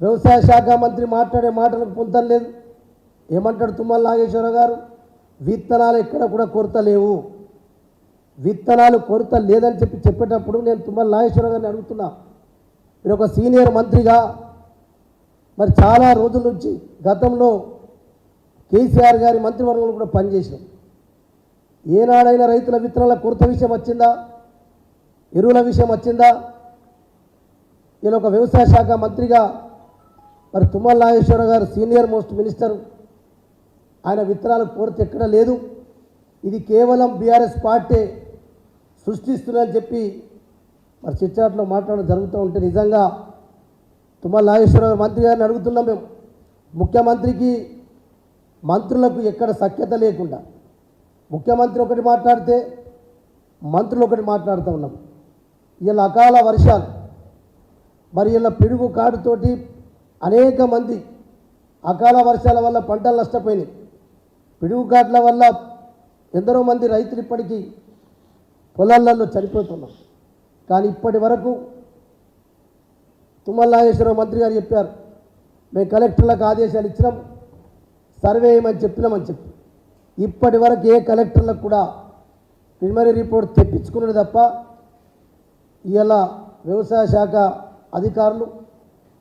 వ్యవసాయ శాఖ మంత్రి మాట్లాడే మాటలకు పొంతం లేదు. ఏమంటాడు తుమ్మల నాగేశ్వర గారు? విత్తనాలు ఎక్కడ కూడా కొరత లేవు. విత్తనాలు కొరత లేదని చెప్పి చెప్పేటప్పుడు నేను తుమ్మల నాగేశ్వర గారిని అడుగుతున్నా. మీరు ఒక సీనియర్ మంత్రిగా మరి చాలా రోజుల నుంచి గతంలో కేసీఆర్ గారి మంత్రివర్గంలో కూడా పనిచేసాం ఏనాడైనా రైతుల విత్తనాల కొరత విషయం వచ్చిందా? ఎరువుల విషయం వచ్చిందా? నేను ఒక వ్యవసాయ శాఖ మంత్రిగా మరి తుమ్మల నాగేశ్వరరావు గారు సీనియర్ మోస్ట్ మినిస్టర్. ఆయన విత్తనాల కోరిత ఎక్కడ లేదు. ఇది కేవలం బీఆర్ఎస్ పార్టీ సృష్టిస్తుందని చెప్పి మరి చిట్చాట్లో మాట్లాడడం జరుగుతూ ఉంటే నిజంగా తుమ్మల నాగేశ్వరరావు మంత్రి గారిని అడుగుతున్నాం మేము. ముఖ్యమంత్రికి మంత్రులకు ఎక్కడ సఖ్యత లేకుండా. ముఖ్యమంత్రి ఒకటి మాట్లాడితే మంత్రులు ఒకటి మాట్లాడుతూ ఉన్నాం. ఇలా అకాల వర్షాలు మరి ఇలా పిడుగు కాడుతోటి అనేక మంది అకాల వర్షాల వల్ల పంటలు నష్టపోయినాయి. పిడుగుగాట్ల వల్ల ఎందరో మంది రైతులు ఇప్పటికీ పొలాలలో చనిపోతున్నారు. కానీ ఇప్పటి వరకు తుమ్మల నాగేశ్వరరావు మంత్రి గారు చెప్పారు మేము కలెక్టర్లకు ఆదేశాలు ఇచ్చినాం సర్వే చేయమని చెప్పినామని చెప్పి. ఇప్పటి వరకు ఏ కలెక్టర్లకు కూడా ప్రిలిమినరీ రిపోర్ట్ తెప్పించుకున్నది తప్ప ఇలా వ్యవసాయ శాఖ అధికారులు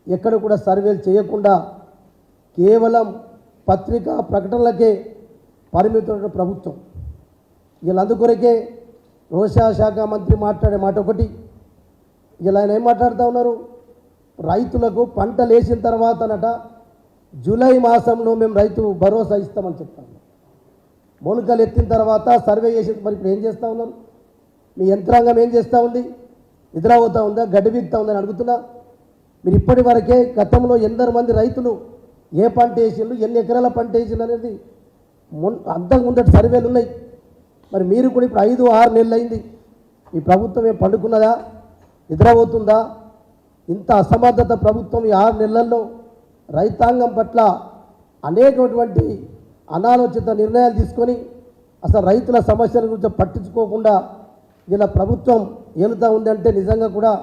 ఎక్కడ కూడా సర్వేలు చేయకుండా కేవలం పత్రికా ప్రకటనలకే పరిమితమైన ప్రభుత్వం. ఇలా అందుకొరకే వ్యవసాయ శాఖ మంత్రి మాట్లాడే మాట ఒకటి. ఇలా ఆయన ఏం మాట్లాడుతూ ఉన్నారు? రైతులకు పంటలు వేసిన తర్వాతనట జూలై మాసంలో మేము రైతు భరోసా ఇస్తామని చెప్తాము మొలకలు ఎత్తిన తర్వాత సర్వే చేసిన మరి ఇప్పుడు ఏం చేస్తూ ఉన్నారు? మీ యంత్రాంగం ఏం చేస్తూ ఉంది? నిద్రపోతూ ఉందా? గడ్డి బీగుతూ ఉందని అడుగుతున్నా. మీరు ఇప్పటి వరకే గతంలో ఎందరు మంది రైతులు ఏ పంట వేసిండ్రు ఎన్ని ఎకరాల పంట వేసిండ్రు అనేది మున్ అంతకు ముందటి సర్వేలు ఉన్నాయి. మరి మీరు కూడా ఇప్పుడు ఐదు ఆరు నెలలు అయింది ఈ ప్రభుత్వం ఏం పండుకున్నదా? నిద్రపోతుందా? ఇంత అసమర్థత ప్రభుత్వం ఈ ఆరు నెలల్లో రైతాంగం పట్ల అనేకటువంటి అనాలోచిత నిర్ణయాలు తీసుకొని అసలు రైతుల సమస్యల గురించి పట్టించుకోకుండా ఇలా ప్రభుత్వం ఏలుతా ఉందంటే నిజంగా కూడా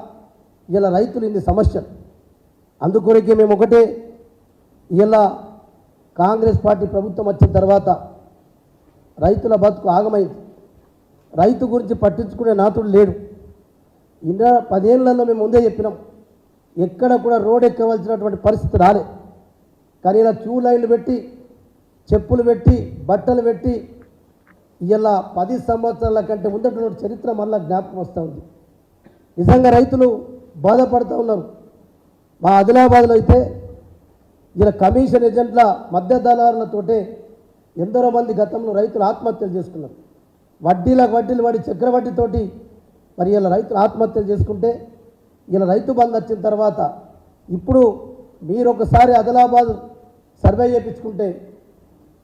ఇలా రైతులు ఇన్ని సమస్యలు. అందుకొరకే మేము ఒకటే ఇలా కాంగ్రెస్ పార్టీ ప్రభుత్వం వచ్చిన తర్వాత రైతుల బతుకు ఆగమైంది. రైతు గురించి పట్టించుకునే నాతుడు లేడు. ఇంకా పదేళ్ళలో మేము ముందే చెప్పినాం ఎక్కడ కూడా రోడ్ ఎక్కవలసినటువంటి పరిస్థితి రాలే. కానీ ఇలా క్యూ లైన్లు పెట్టి చెప్పులు పెట్టి బట్టలు పెట్టి ఇలా పది సంవత్సరాల కంటే ముందట చరిత్ర మళ్ళా జ్ఞాపకం వస్తూ ఉంది. నిజంగా రైతులు బాధపడుతూ ఉన్నారు. మా ఆదిలాబాద్లో అయితే ఇలా కమిషన్ ఏజెంట్ల మధ్య దళారులతోటే ఎందరో మంది గతంలో రైతులు ఆత్మహత్యలు చేసుకున్నారు. వడ్డీలకు వడ్డీలు పడి చక్రవడ్డీతోటి మరి ఇలా రైతులు ఆత్మహత్యలు చేసుకుంటే ఇలా రైతు బంధు వచ్చిన తర్వాత ఇప్పుడు మీరు ఒకసారి ఆదిలాబాద్ సర్వే చేయించుకుంటే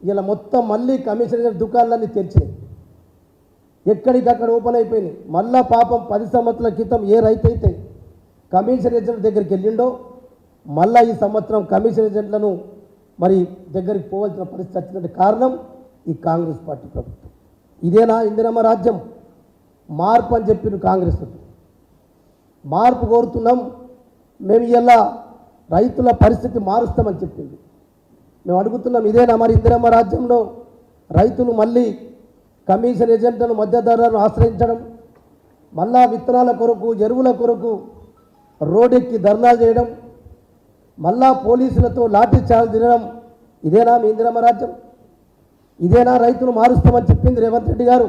ఇలా మొత్తం మళ్ళీ కమిషన్ ఏజెంట్ దుకాణాలన్నీ తెరిచినాయి. ఎక్కడికక్కడ ఓపెన్ అయిపోయినాయి. మళ్ళా పాపం పది సంవత్సరాల క్రితం ఏ రైతు అయితే కమిషన్ ఏజెంట్ దగ్గరికి వెళ్ళిండో మళ్ళా ఈ సంవత్సరం కమిషన్ ఏజెంట్లను మరి దగ్గరికి పోవాల్సిన పరిస్థితి వచ్చినట్టు కారణం ఈ కాంగ్రెస్ పార్టీ ప్రభుత్వం. ఇదేనా ఇందిరమ్మ రాజ్యం? మార్పు అని చెప్పిన కాంగ్రెస్ మార్పు కోరుతున్నాం మేము ఇలా రైతుల పరిస్థితి మారుస్తామని చెప్పింది. మేము అడుగుతున్నాం ఇదేనా మరి ఇందిరమ్మ రాజ్యంలో రైతులు మళ్ళీ కమిషన్ ఏజెంట్లను మధ్యధరలను ఆశ్రయించడం మళ్ళా విత్తనాల కొరకు ఎరువుల కొరకు రోడ్డెక్కి ధర్నాలు చేయడం మళ్ళా పోలీసులతో లాఠీ చార్జ్ తినడం ఇదేనా మీ ఇందిరమ్మ రాజ్యం? ఇదేనా రైతులు మారుస్తామని చెప్పింది రేవంత్ రెడ్డి గారు?